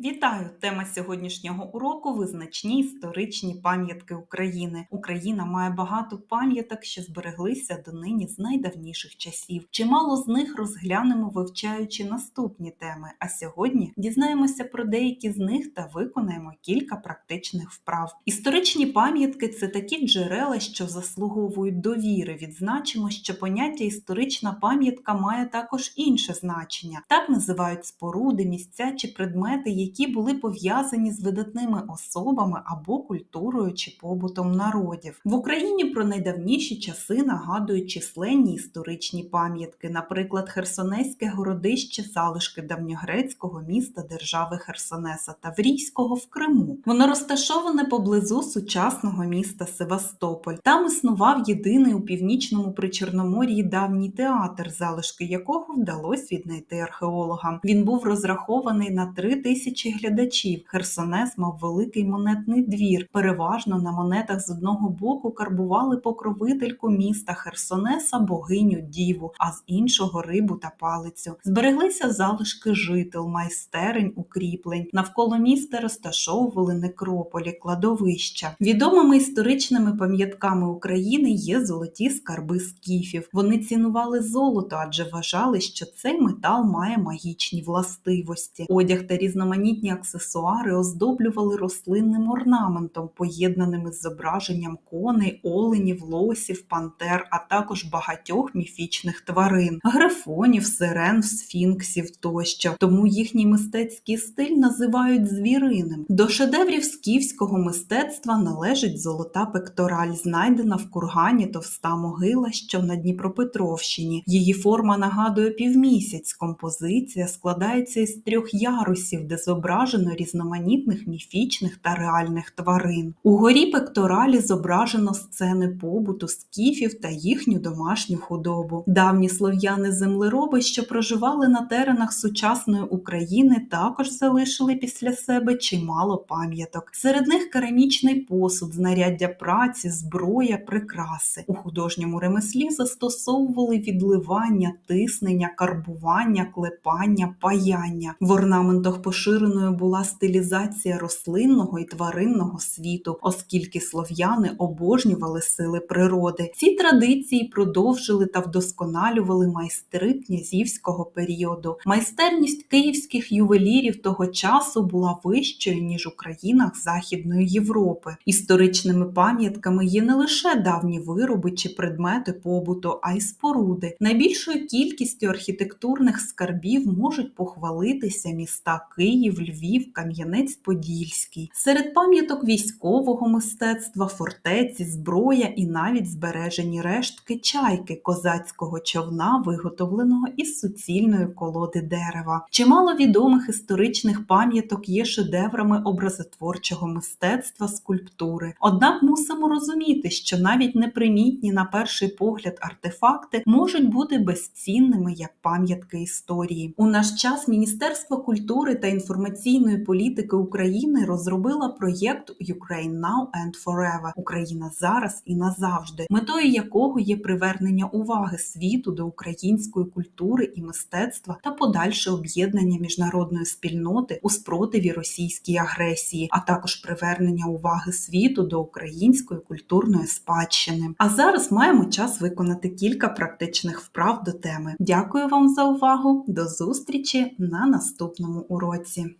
Вітаю! Тема сьогоднішнього уроку визначні історичні пам'ятки України. Україна має багато пам'яток, що збереглися донині з найдавніших часів. Чимало з них розглянемо, вивчаючи наступні теми. А сьогодні дізнаємося про деякі з них та виконаємо кілька практичних вправ. Історичні пам'ятки це такі джерела, що заслуговують довіри. Відзначимо, що поняття історична пам'ятка має також інше значення. Так називають споруди, місця чи предмети, які були пов'язані з видатними особами або культурою чи побутом народів. В Україні про найдавніші часи нагадують численні історичні пам'ятки, наприклад, Херсонеське городище, залишки давньогрецького міста держави Херсонеса Таврійського в Криму. Воно розташоване поблизу сучасного міста Севастополь. Там існував єдиний у північному причорномор'ї давній театр, залишки якого вдалося віднайти археологам. Він був розрахований на три тисячі глядачів. Херсонес мав великий монетний двір. Переважно на монетах з одного боку карбували покровительку міста Херсонеса, богиню Діву, а з іншого рибу та палицю. Збереглися залишки жител, майстерень, укріплень. Навколо міста розташовували некрополі, кладовища. Відомими історичними пам'ятками України є золоті скарби скіфів. Вони цінували золото, адже вважали, що цей метал має магічні властивості. Одяг та різноманітні різноманітні аксесуари оздоблювали рослинним орнаментом, поєднаним із зображенням коней, оленів, лосів, пантер, а також багатьох міфічних тварин, грифонів, сирен, сфінксів тощо. Тому їхній мистецький стиль називають звіриним. До шедеврів скіфського мистецтва належить золота пектораль, знайдена в кургані товста могила, що на Дніпропетровщині. Її форма нагадує півмісяць. Композиція складається із трьох ярусів, де зображено різноманітних міфічних та реальних тварин. У горі пекторалі зображено сцени побуту скіфів та їхню домашню худобу. Давні слов'яни-землероби, що проживали на теренах сучасної України, також залишили після себе чимало пам'яток. Серед них керамічний посуд, знаряддя праці, зброя, прикраси. У художньому ремеслі застосовували відливання, тиснення, карбування, клепання, паяння. В орнаментах поширено поширеною була стилізація рослинного і тваринного світу, оскільки слов'яни обожнювали сили природи. Ці традиції продовжили та вдосконалювали майстри князівського періоду. Майстерність київських ювелірів того часу була вищою ніж у країнах Західної Європи. Історичними пам'ятками є не лише давні вироби чи предмети побуту, а й споруди. Найбільшою кількістю архітектурних скарбів можуть похвалитися міста Київ. Київ, Львів, Кам'янець-Подільський. Серед пам'яток військового мистецтва, фортеці, зброя і навіть збережені рештки чайки козацького човна, виготовленого із суцільної колоди дерева. Чимало відомих історичних пам'яток є шедеврами образотворчого мистецтва скульптури. Однак мусимо розуміти, що навіть непримітні на перший погляд артефакти можуть бути безцінними як пам'ятки історії. У наш час Міністерство культури та інформації інформаційної політики України розробила проєкт Ukraine Now and Forever Україна зараз і назавжди, метою якого є привернення уваги світу до української культури і мистецтва та подальше об'єднання міжнародної спільноти у спротиві російській агресії, а також привернення уваги світу до української культурної спадщини. А зараз маємо час виконати кілька практичних вправ до теми. Дякую вам за увагу! До зустрічі на наступному уроці.